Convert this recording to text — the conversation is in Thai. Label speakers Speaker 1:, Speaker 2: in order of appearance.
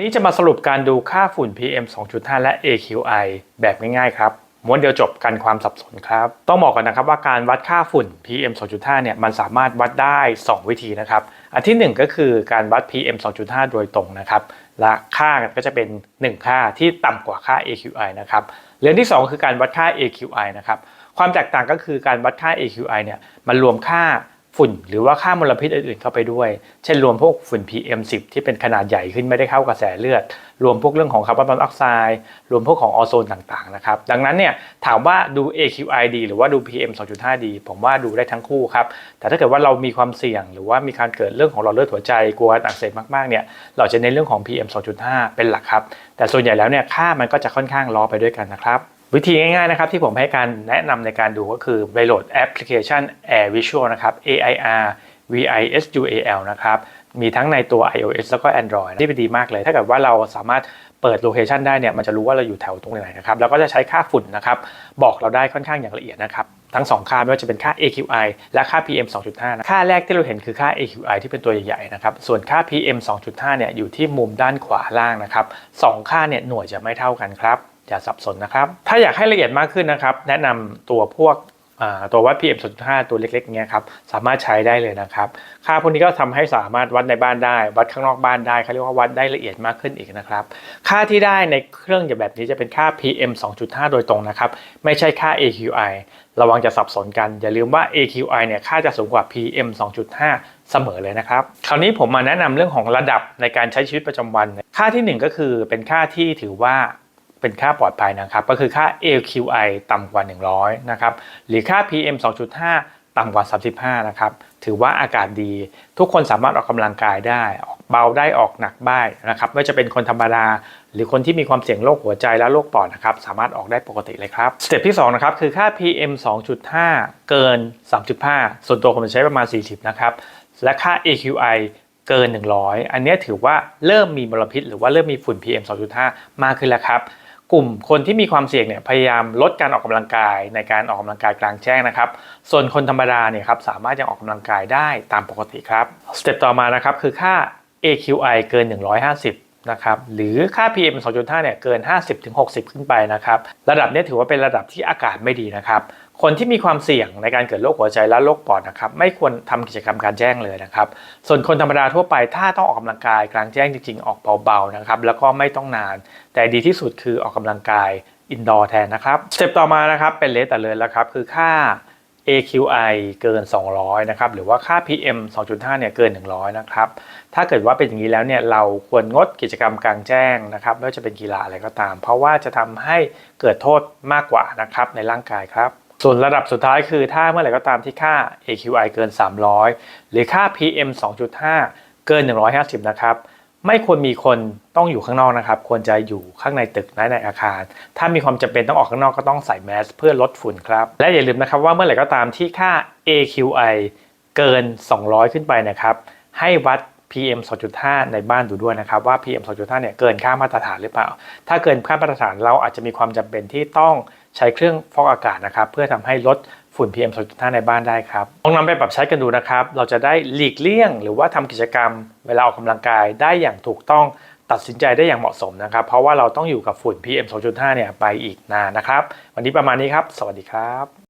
Speaker 1: นี้จะมาสรุปการดูค่าฝุ่น PM 2.5 และ AQI แบบง่ายๆครับม้วนเดียวจบกันความสับสนครับ ต้องบอกกันนะครับว่าการวัดค่าฝุ่น PM 2.5 เนี่ยมันสามารถวัดได้ 2 วิธีนะครับ อันที่ 1 ก็คือการวัด PM 2.5 โดยตรงนะครับ และค่าก็จะเป็น 1 ค่าที่ต่ำกว่าค่า AQI นะครับเรื่องที่ 2 คือการวัดค่า AQI นะครับ ความแตกต่างก็คือการวัดค่า AQI เนี่ยมันรวมค่า ฝุ่นหรือว่าค่ามลพิษอื่นๆเข้าไปด้วย เช่นรวมพวกฝุ่น PM10 ที่เป็นขนาดใหญ่ขึ้นไม่ได้เข้ากระแสเลือด รวมพวกเรื่องของคาร์บอนมอนอกไซด์รวมพวกของออโซนต่างๆนะครับดังนั้นเนี่ยถามว่าดู AQI ดีหรือว่าดู PM 2.5 ดีผมว่าดูได้ทั้งคู่ครับแต่ถ้าเกิดว่าเรามีความเสี่ยง หรือว่ามีการเกิดเรื่องของหลอดเลือดหัวใจกลัวการอักเสบมากๆเนี่ยเราจะเน้นเรื่องของ PM 2.5 เป็นหลักครับแต่ส่วนใหญ่แล้วเนี่ยค่ามันก็จะค่อนข้างล้อไปด้วยกันนะครับ วิธีง่ายๆนะครับที่ผมให้การแนะนำในการดูก็คือไปโหลดแอปพลิเคชัน Air Visual นะครับ AIR VISUAL นะครับ มีทั้งในตัว iOS แล้วก็ Android ที่เป็นดีมากเลย ถ้าเกิดว่าเราสามารถเปิดโลเคชันได้เนี่ยมันจะรู้ว่าเราอยู่แถวตรงไหนนะครับ แล้วก็จะใช้ค่าฝุ่นนะครับ บอกเราได้ค่อนข้างอย่างละเอียดนะครับ ทั้ง 2 ค่าไม่ว่าจะเป็นค่า AQI และค่า PM 2.5นะค่าแรกที่เราเห็นคือค่า AQI ที่เป็นตัวใหญ่ๆนะครับ ส่วนค่า PM 2.5เนี่ยอยู่ที่มุมด้านขวาล่างนะครับสองค่าเนี่ยหน่วยจะไม่เท่ากันครับ อย่าสับสนนะครับ ถ้าอยากให้ละเอียดมากขึ้นนะครับ แนะนำตัวพวกตัววัด PM 2.5ตัวเล็กๆเงี้ยครับสามารถใช้ได้เลยนะครับ ค่าพวกนี้ก็ทำให้สามารถวัดในบ้านได้ วัดข้างนอกบ้านได้เขาเรียกว่าวัดได้ละเอียดมากขึ้นอีกนะครับ ค่าที่ได้ในเครื่องแบบนี้จะเป็นค่า PM 2.5 โดยตรงนะครับ ไม่ใช่ค่า AQI ระวังจะสับสนกัน อย่าลืมว่า AQI เนี่ยค่าจะสูงกว่า PM 2.5 เสมอเลยนะครับ คราวนี้ผมมาแนะนำเรื่องของระดับในการใช้ชีวิตประจำวัน ค่าที่หนึ่งก็คือเป็นค่าที่ถือว่า เป็นค่าปลอดภัยนะครับ ก็คือค่า AQI ต่ำกว่า 100 นะครับ หรือค่า PM 2.5 ต่ำกว่า 35 นะครับ ถือว่าอากาศดี ทุกคนสามารถออกกำลังกายได้ ออกเบาได้ออกหนักได้นะครับ ไม่ว่าจะเป็นคนธรรมดา หรือคนที่มีความเสี่ยงโรคหัวใจและโรคปอดนะครับ สามารถออกได้ปกติเลยครับ สเต็ปที่2นะครับ คือค่า PM 2.5 เกิน 35 ส่วนตัวผมใช้ประมาณ 40 นะครับ และค่า AQI เกิน 100 อันนี้ถือว่าเริ่มมีมลพิษ หรือว่าเริ่มมีฝุ่น PM 2.5 มากขึ้นแล้วครับ กลุ่มคนที่มีความเสี่ยงเนี่ยพยายามลดการออกกำลังกายในการออกกำลังกายกลางแจ้งนะครับ ส่วนคนธรรมดาเนี่ยครับสามารถยังออกกำลังกายได้ตามปกติครับสเต็ปต่อมานะครับคือค่า AQI เกิน 150นะครับหรือค่า PM 2.5เนี่ยเกิน 50-60 ขึ้นไปนะครับระดับนี้ถือว่าเป็นระดับที่อากาศไม่ดีนะครับ คนที่มีความเสี่ยงในการเกิดโรคหัวใจและโรคปอดนะครับไม่ควรทำกิจกรรมการแจ้งเลยนะครับ ส่วนคนธรรมดาทั่วไปถ้าต้องออกกำลังกายกลางแจ้งจริงๆ ออกเบาๆนะครับแล้วก็ไม่ต้องนาน แต่ดีที่สุดคือออกกำลังกายอินดอร์แทนนะครับสเต็ปต่อมานะครับเป็นเลสแต่เลยแล้วครับคือค่า AQI เกิน 200 นะครับ หรือว่าค่า PM 2.5 เนี่ยเกิน 100 นะครับ ถ้าเกิดว่าเป็นอย่างนี้แล้วเนี่ยเราควรงดกิจกรรมกลางแจ้งนะครับไม่ว่าจะเป็นกีฬาอะไรก็ตาม เพราะว่าจะทำให้เกิดโทษมากกว่านะครับในร่างกายครับ ส่วนระดับสุดท้ายคือถ้าเมื่อไหร่ก็ตามที่ค่า AQI เกิน 300 หรือค่า PM 2.5 เกิน 150 นะครับ ไม่ควรมีคนต้องอยู่ข้างนอกนะครับ ควรจะอยู่ข้างในตึกและในอาคาร ถ้ามีความจำเป็นต้องออกข้างนอกก็ต้องใส่แมสเพื่อลดฝุ่นครับ และอย่าลืมนะครับว่าเมื่อไหร่ก็ตามที่ค่า AQI เกิน 200 ขึ้นไปนะครับ ให้วัด PM 2.5 ในบ้านดูด้วยนะครับว่า PM 2.5 เนี่ยเกินค่ามาตรฐานหรือเปล่า ถ้าเกินค่ามาตรฐานเราอาจจะมีความจำเป็นที่ต้อง ใช้เครื่องฟอกอากาศนะครับเพื่อทำให้ลดฝุ่น PM 2.5 ในบ้านได้ครับลองนำไปปรับใช้กันดูนะครับ เราจะได้หลีกเลี่ยง หรือว่าทำกิจกรรม เวลาออกกำลังกายได้อย่างถูกต้องตัดสินใจได้อย่างเหมาะสมนะครับ เพราะว่าเราต้องอยู่กับฝุ่น PM 2.5 เนี่ยไปอีกนานนะครับ วันนี้ประมาณนี้ครับ สวัสดีครับ